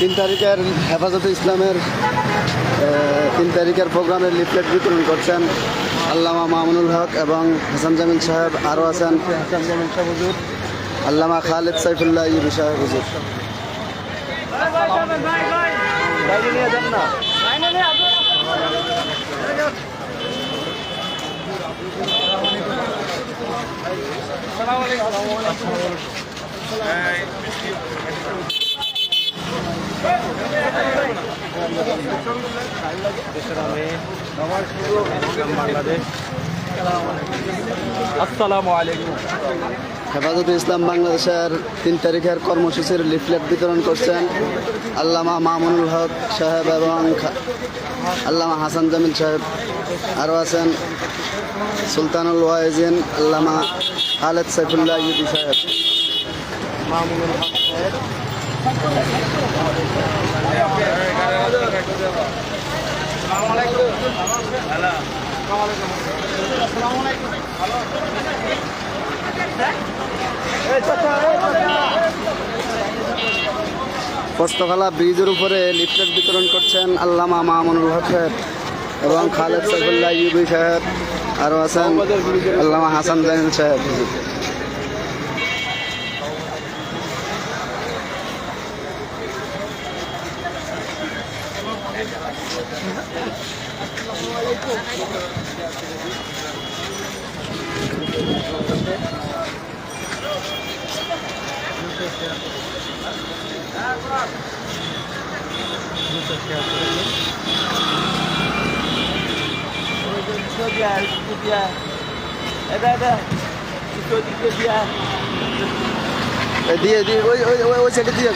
তিন তারিখের হেফাজতে ইসলামের তিন তারিখের প্রোগ্রামের লিফলেট বিতরণ করছেন আল্লামা মামুনুল হক এবং হাসান জামিল সাহেব আরও আছেন। হাসান সাহেব হুজুর আল্লামা খালেদ সাইফুল্লাহ ইবি সাহেব হুজুর। আসসালামু আলাইকুম হেফাজতে ইসলাম বাংলাদেশের তিন তারিখের কর্মসূচির লিফলেট বিতরণ করছেন আল্লামা মামুনুল হক সাহেব এবং আল্লামা হাসান জামিল সাহেব। আরও আছেন সুলতানুল ওয়াইজিন আল্লামা খালেদ সাইফুল্লাহ ইউদি সাহেব। মামুনুল হক সাহেব পোস্তখালা ব্রিজের উপরে লিফলেট বিতরণ করছেন আল্লামা মামুনুল হক সাহেব এবং খালেদ সাইফুল্লাহ ইউবি সাহেব, আরও আছেন আল্লামা হাসান জামিল সাহেব। দিয়ে দিয়ে ওই ওই ওই সাইডে দিয়ে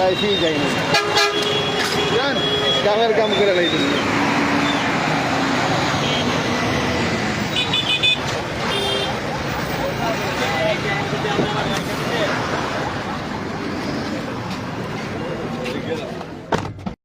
লাইফেই যাইনি কামের কাম করে লাইতেছি।